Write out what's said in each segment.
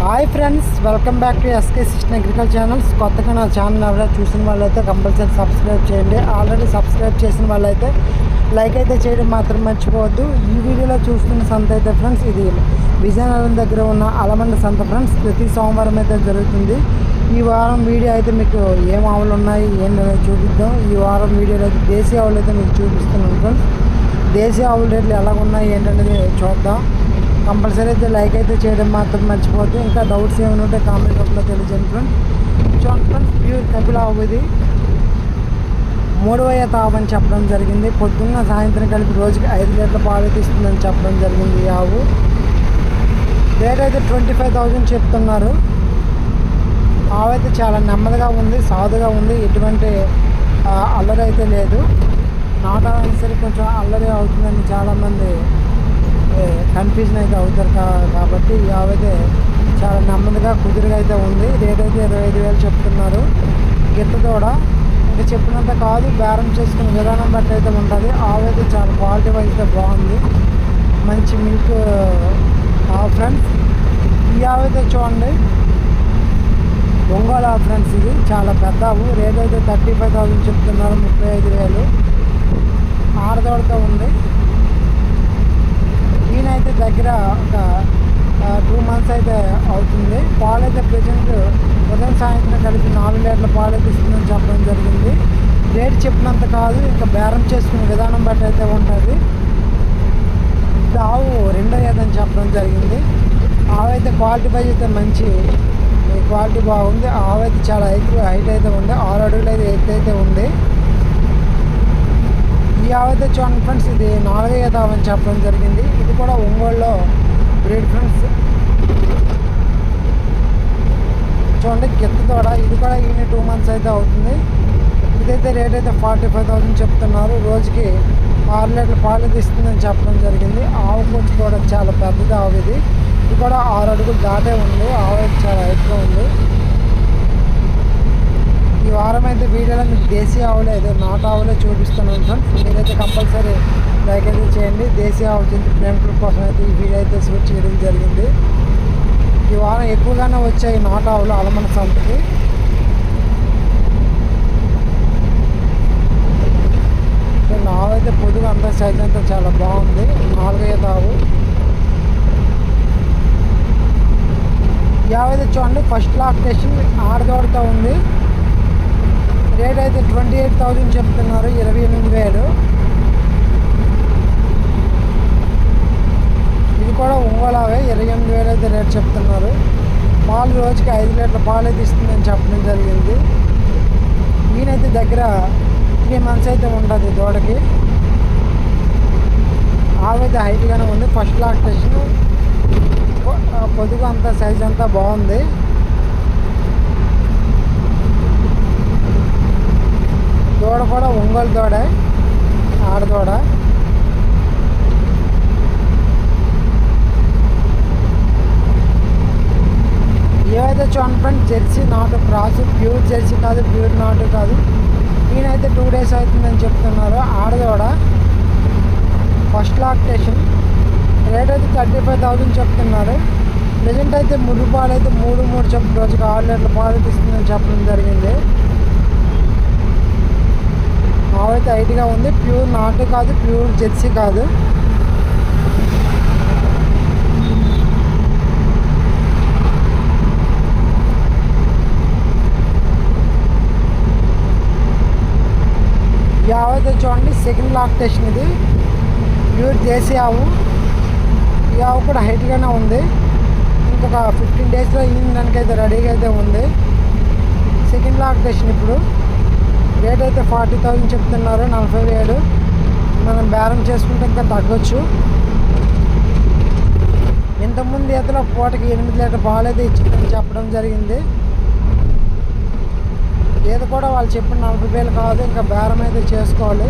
Hi friends welcome back to SK system agriculture channels కొత్తగా నా channel ఎవరైనా చూసిన వాళ్ళైతే కంపల్సరీ సబ్స్క్రైబ్ చేయండి. ఆల్రెడీ సబ్స్క్రైబ్ చేసిన వాళ్ళైతే లైక్ అయితే చేయడం మాత్రం మర్చిపోవద్దు. ఈ వీడియోలో చూస్తున్న సంత అయితే ఫ్రెండ్స్ ఇది విజయనగరం దగ్గర ఉన్న అలమండ సంత ఫ్రెండ్స్ ప్రతి సోమవారం అయితే జరుగుతుంది. ఈ వారం వీడియో అయితే మీకు ఏం ఆవులు ఉన్నాయి ఏంటనేది చూపిద్దాం. ఈ వారం వీడియోలో అయితే దేశీయ ఆవులు అయితే మీకు చూపిస్తున్నాను ఫ్రెండ్స్ దేశీయ ఆవుల రేట్లు ఎలా ఉన్నాయి ఏంటనేది చూద్దాం. కంపల్సరీ అయితే లైక్ అయితే చేయడం మాత్రం మర్చిపోద్దు ఇంకా డౌట్స్ ఏమైనా ఉంటే కామెంట్ రూపంలో తెలియజేయండి ఫ్రెండ్స్. చూడండి ఫ్రెండ్స్ ప్యూర్ కపిల ఆవు ఇది మూడవ తావు తావని చెప్పడం జరిగింది. పొద్దున్న సాయంత్రం కలిపి రోజుకి ఐదు లీటర్ల పాలు తీస్తుందని చెప్పడం జరిగింది ఈ ఆవు. రేట్ అయితే ట్వంటీ ఫైవ్ థౌజండ్ చెప్తున్నారు. ఆవు అయితే చాలా నెమ్మదిగా ఉంది సాదుగా ఉంది. ఎటువంటి అల్లరి అయితే లేదు. నాటాలైనా సరే కొంచెం అల్లరి అవుతుందని చాలామంది కన్ఫ్యూజన్ అయితే అవుతారు కా కాబట్టి ఈ చాలా నెమ్మదిగా కుదురుగా అయితే ఉంది. రేట్ అయితే ఇరవై ఐదు వేలు చెప్తున్నారు. గిత్త ఇంకా చెప్పినంత కాదు బేరం చేసుకునే విధానం బట్టి అయితే ఉంటుంది. ఆవైతే చాలా క్వాలిటీ వైజ్ అయితే బాగుంది. మంచి మిల్క్ ఆవు ఫ్రెండ్స్ ఈ ఆవైతే చూడండి. ఒంగోలు ఆవు ఫ్రెండ్స్ ఇది. చాలా పెద్ద ఆవు. రేట్ అయితే థర్టీ ఫైవ్ థౌసండ్ చెప్తున్నారు. ముప్పై ఐదు వేలు. ఆడదోడతో ఉంది. ఈయనైతే దగ్గర ఒక టూ మంత్స్ అయితే అవుతుంది. పాలు అయితే ప్రజెంట్ ఉదయం సాయంత్రం కలిపి నాలుగు లీటర్ల పాలు అయితే ఇస్తుందని చెప్పడం జరిగింది. రేట్ చెప్పినంత కాదు ఇంకా బేరం చేసుకునే విధానం బట్టి అయితే ఉంటుంది. ఆవు రెండో ఏదని చెప్పడం జరిగింది. ఆవు అయితే క్వాలిటీ వైజ్ అయితే మంచి క్వాలిటీ బాగుంది. ఆవు అయితే చాలా హైట్ హైట్ అయితే ఉంది. ఆరు అడుగులు అయితే ఎత్తు అయితే ఉంది. యావైతే చూడండి ఫ్రెండ్స్ ఇది నాలుగే అని చెప్పడం జరిగింది. ఇది కూడా ఒంగోలులో బ్రీడ్ ఫ్రెండ్స్. చూడండి గిత్త తోడ ఇది కూడా ఈయన టూ మంత్స్ అయితే అవుతుంది. ఇదైతే రేట్ అయితే ఫార్టీ ఫైవ్ థౌసండ్ చెప్తున్నారు. రోజుకి ఆరు లీటర్లు పాలు తీస్తుందని చెప్పడం జరిగింది. ఆవు కొచ్చి కూడా చాలా పెద్దది ఆవు ఇది. ఇది కూడా ఆరు అడుగులు దాటే ఉంది. ఆవు అయితే చాలా ఎక్కువ ఉంది. ఈ వారం అయితే వీడియోలో మీకు దేశీయ ఆవులు అయితే నాటు ఆవులే చూపిస్తున్నాను ఫ్రెండ్స్ మీరైతే కంపల్సరీ లైక్ అయితే చేయండి. దేశీయ ఆవు తింటే ప్రేమికుల కోసం అయితే ఈ వీడియో అయితే షూట్ చేయడం జరిగింది. ఈ వారం ఎక్కువగానే వచ్చాయి నాటు ఆవులు అలమన సంతకి. ఆవు అయితే పొదుగు అంతా సైజ్ అంతా చాలా బాగుంది. నాలుగైదు ఆవు. యావైతే చూడండి ఫస్ట్ చూడండి ఫస్ట్ లాక్టేషన్ ఆడదోడుతూ ఉంది. రేట్ అయితే ట్వంటీ ఎయిట్ థౌజండ్ చెప్తున్నారు ఇరవై ఎనిమిది వేలు. ఇది కూడా ఒంగోలావే ఇరవై ఎనిమిది వేలు అయితే రేట్ చెప్తున్నారు. పాలు రోజుకి ఐదు లీటర్ల పాలు అయితే ఇస్తుందని చెప్పడం జరిగింది. ఈయనైతే దగ్గర త్రీ మంత్స్ అయితే ఉంటుంది దూడకి. ఆవైతే హైట్గానే ఉంది ఫస్ట్ లాక్టేషన్. పొదుగు అంతా సైజ్ అంతా బాగుంది. దూడ కూడా ఒంగోలు దూడ ఆడదూడ ఏవైతే చూడండి ఫ్రెండ్ జెర్సీ నాటు క్రాస్ ప్యూర్ జెర్సీ కాదు ప్యూర్ నాటు కాదు. ఈయనైతే టూ డేస్ అవుతుందని చెప్తున్నారు ఆడదూడ ఫస్ట్ లాక్టేషన్. రేట్ అయితే థర్టీ ఫైవ్ థౌజండ్ చెప్తున్నారు. ప్రజెంట్ అయితే ముడి పాలు అయితే మూడు మూడు చెప్పిన రోజుకి ఆరు లీటర్ల పాలు తీస్తుందని చెప్పడం జరిగింది. ఆవైతే హైట్గా ఉంది. ప్యూర్ నాటు కాదు ప్యూర్ జెర్సీ కాదు. ఈ ఆవు అయితే చూడండి సెకండ్ లాక్టేషన్ ఇది. ప్యూర్ దేశీ ఆవు. ఈ ఆవు కూడా హైట్గానే ఉంది. ఇంకొక ఫిఫ్టీన్ డేస్లో ఈయనడానికి రెడీగా అయితే ఉంది. సెకండ్ లాక్టేషన్ ఇప్పుడు. రేట్ అయితే ఫార్టీ థౌజండ్ చెప్తున్నారు నలభై వేలు. మనం బేరం చేసుకుంటే ఇంకా తగ్గొచ్చు. ఇంతకుముందు ఈతలో పూటకి ఎనిమిది లీటర్ పాలు అయితే ఇచ్చిందని చెప్పడం జరిగింది. ఏది కూడా వాళ్ళు చెప్పిన నలభై వేలు కాదు ఇంకా బేరం అయితే చేసుకోవాలి.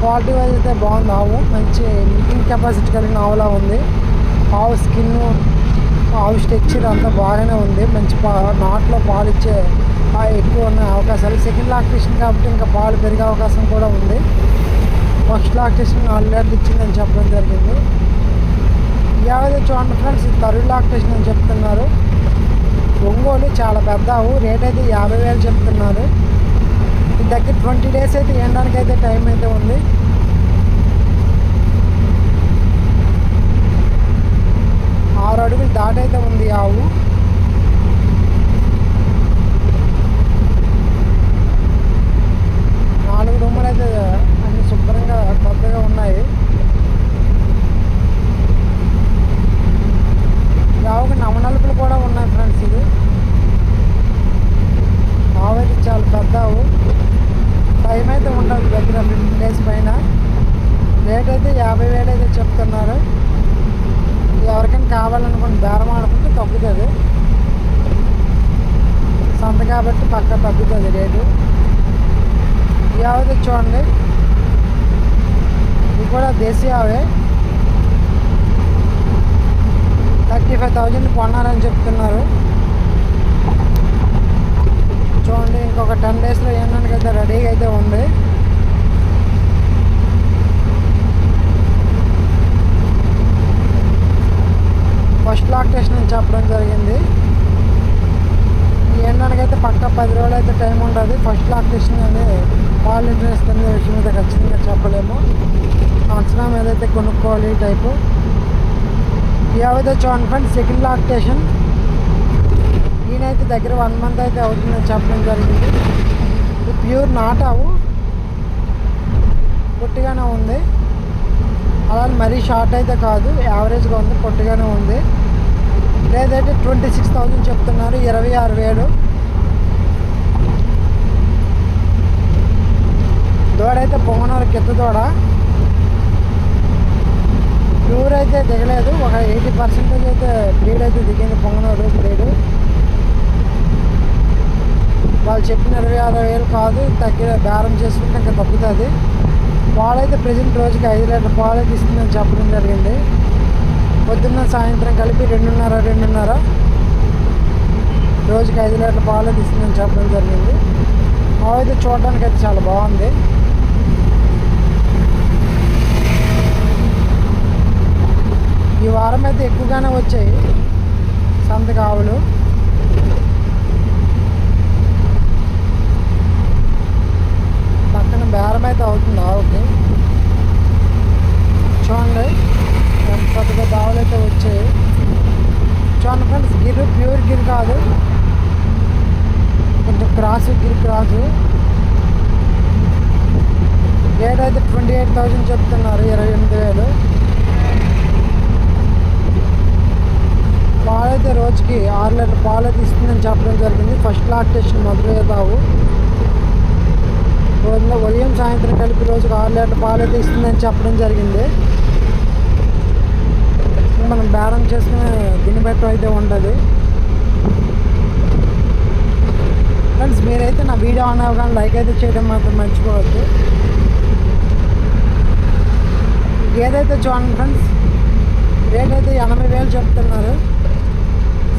క్వాలిటీ వైజ్ అయితే బాగుంది ఆవు. మంచి మిల్కింగ్ కెపాసిటీ కలిగిన ఆవులా ఉంది. ఆవు స్కిన్ స్ట్రక్చర్ అంతా బాగానే ఉంది. మంచి పా నాట్లో పాలు ఇచ్చే ఎక్కువ ఉన్న అవకాశాలు. సెకండ్ లాక్టేషన్ కాబట్టి ఇంకా పాలు పెరిగే అవకాశం కూడా ఉంది. ఫస్ట్ లాక్టేషన్ నాలుగు లీటర్లు ఇచ్చిందని చెప్పడం జరిగింది. ఈ చూడండి ఫ్రెండ్స్ ఇది లాక్టేషన్ అని చెప్తున్నారు. ఒంగోలు చాలా పెద్ద ఆవు. రేట్ అయితే యాభై వేలు చెప్తున్నారు. దగ్గర ట్వంటీ డేస్ అయితే ఇవ్వడానికి అయితే టైం అయితే ఉంది. ఆరు అడుగులు దాటైతే ఉంది ఆవు నాలుగు రూములు అయితే అన్ని శుభ్రంగా కొత్తగా ఉన్నాయి ఈ ఆవుకి నవనలుపులు కూడా ఉన్నాయి ఫ్రెండ్స్ ఇది ఆవు అయితే చాలా పెద్ద ఆవు టైం అయితే ఉండదు దగ్గర ఫిఫ్టీన్ డేస్ పైన రేట్ అయితే యాభై వేలు అయితే చెప్తున్నారు ఎవరికైనా కావాలనుకుంటే బేరం ఆడుకుంటే తగ్గుతుంది సంత కాబట్టి పక్క తగ్గుతుంది రేటు ఈ చూడండి. ఇది కూడా దేశీ ఆవే. థర్టీ ఫైవ్ థౌజండ్ కొన్నారని చెప్తున్నారు. చూడండి ఇంకొక టెన్ డేస్లో ఏంటంటే అయితే రెడీగా అయితే ఉంది. ఫస్ట్ లాక్టేషన్ అని చెప్పడం జరిగింది. ఎండడానికి అయితే పక్క పది రోజులు అయితే టైం ఉంటుంది ఫస్ట్ లాక్టేషన్ అనేది వాళ్ళు ఇంట్రెస్ట్ అనే విషయం అయితే ఖచ్చితంగా చెప్పలేము. అంచనా మీద అయితే కొనుక్కోవాలి ఈ టైపు. ఏవైతే చూడండి ఫ్రెండ్స్ సెకండ్ లాక్టేషన్ ఈయనైతే దగ్గర వన్ మంత్ అయితే అవుతుందని చెప్పడం జరిగింది. ఇది ప్యూర్ నాటావు. పొట్టిగానే ఉంది. అలాగే మరీ షార్ట్ అయితే కాదు. యావరేజ్గా ఉంది పొట్టిగానే ఉంది. లేదైతే ట్వంటీ సిక్స్ థౌజండ్ చెప్తున్నారు ఇరవై ఆరు వేలు. దూడైతే పొంగనూరు కిత్త దూడ. ప్యూర్ అయితే దిగలేదు ఒక ఎయిటీ పర్సెంటేజ్ అయితే బ్రీడ్ అయితే దిగింది పొంగనూరు బ్రీడ్. వాళ్ళు చెప్పిన ఇరవై ఆరు వేలు కాదు తగ్గిన బేరం చేసుకుంటే ఇంకా తగ్గుతుంది. పాలైతే ప్రజెంట్ రోజుకి ఐదు లీటర్ పాలు అయితే ఇస్తుందని చెప్పడం జరిగింది. పొద్దున్న సాయంత్రం కలిపి రెండున్నర రెండున్నర. రోజుకి ఐదు లీటర్ల పాలు అయితే చెప్పడం జరిగింది. ఆవు అయితే చూడడానికి అయితే చాలా బాగుంది. ఈ వారం అయితే ఎక్కువగానే వచ్చాయి సంతకు ఆవులు పక్కన బేరం అయితే అవుతుంది ఆవుకి చూడండి ఎంత పెద్ద పెద్ద ఆవులు అయితే వచ్చాయి చూడండి ఫ్రెండ్స్ గిర్ ప్యూర్ గిర్ కాదు. కొంచెం క్రాస్ గిరి క్రాసు రేట్ అయితే ట్వంటీ ఎయిట్ థౌజండ్ చెప్తున్నారు ఇరవై ఎనిమిది వేలు. పాలైతే రోజుకి ఆరు లీటర్ పాలు అయితే ఇస్తుందని చెప్పడం జరిగింది. ఫస్ట్ లాక్టేషన్ మొదలు తావు రోజులో ఉదయం సాయంత్రం కలిపి రోజుకి ఆరు లీటర్ పాలు ఇస్తుందని చెప్పడం జరిగింది. మనం బేరం చేసుకునే దీన్ని బట్టి అయితే ఉంటుంది ఫ్రెండ్స్ మీరైతే నా వీడియో ఆన్ అవ్వగానే లైక్ అయితే చేయడం మాత్రం మర్చిపోవద్దు. ఏదైతే చూడండి ఫ్రెండ్స్ రేట్ అయితే ఎనభై వేలు చెప్తున్నారు.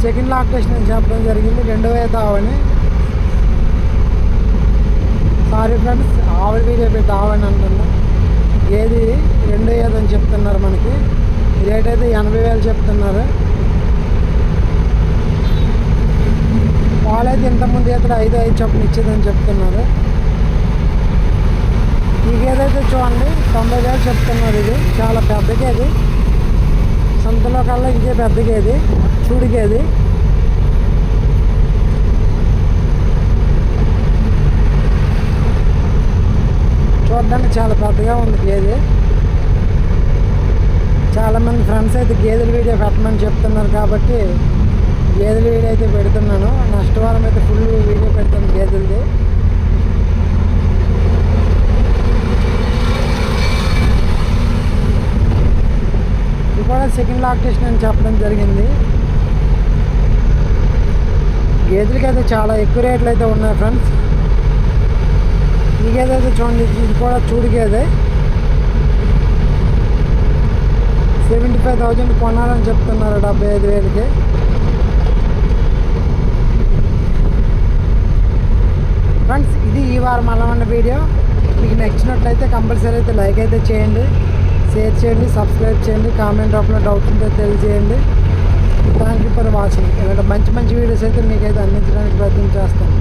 సెకండ్ లాక్టేషన్ అని చెప్పడం జరిగింది రెండో వేత ఆవని. సారీ ఫ్రెండ్స్ ఆవిడ వీడియో పెట్టి ఆవని అంటున్నా. ఏది రెండో ఏదని చెప్తున్నారు మనకి. రేట్ అయితే ఎనభై వేలు చెప్తున్నారు. పాలైతే ఇంతకుముందు ఇతర ఐదు ఐదు చొప్పున ఇచ్చేదని చెప్తున్నారు. ఈ గేదైతే చూడండి తొంభై వేలు చెప్తున్నారు ఇది. చాలా పెద్ద గేది సంతలో కల్లా ఇదే పెద్ద గేది చూడు గేది చూడడానికి చాలా పెద్దగా ఉంది గేదె. చాలామంది ఫ్రెండ్స్ అయితే గేదెల వీడియో పెట్టమని చెప్తున్నారు కాబట్టి గేదెల వీడియో అయితే పెడుతున్నాను. నెక్స్ట్ వారం అయితే ఫుల్ వీడియో పెడతాను గేదెలది. ఇది కూడా సెకండ్ లాక్టేషన్ అని చెప్పడం జరిగింది. గేదెలకి అయితే చాలా ఎక్కువ రేట్లు అయితే ఉన్నాయి ఫ్రెండ్స్ ఈ గేదె అయితే చూడండి ఇది కూడా చూడు గేదె. సెవెంటీ ఫైవ్ థౌజండ్ కొనాలని చెప్తున్నారు డెబ్బై ఐదు వేలకి ఫ్రెండ్స్ ఇది ఈ వారం అలా ఉన్న వీడియో. మీకు నచ్చినట్లయితే కంపల్సరీ అయితే లైక్ అయితే చేయండి. షేర్ చేయండి సబ్స్క్రైబ్ చేయండి కామెంట్ రూపంలో డౌట్ ఉంటే తెలియజేయండి. థ్యాంక్ యూ ఫర్ వాచింగ్ ఇలాంటి మంచి మంచి వీడియోస్ అయితే మీకైతే అందించడానికి ప్రయత్నం చేస్తాను.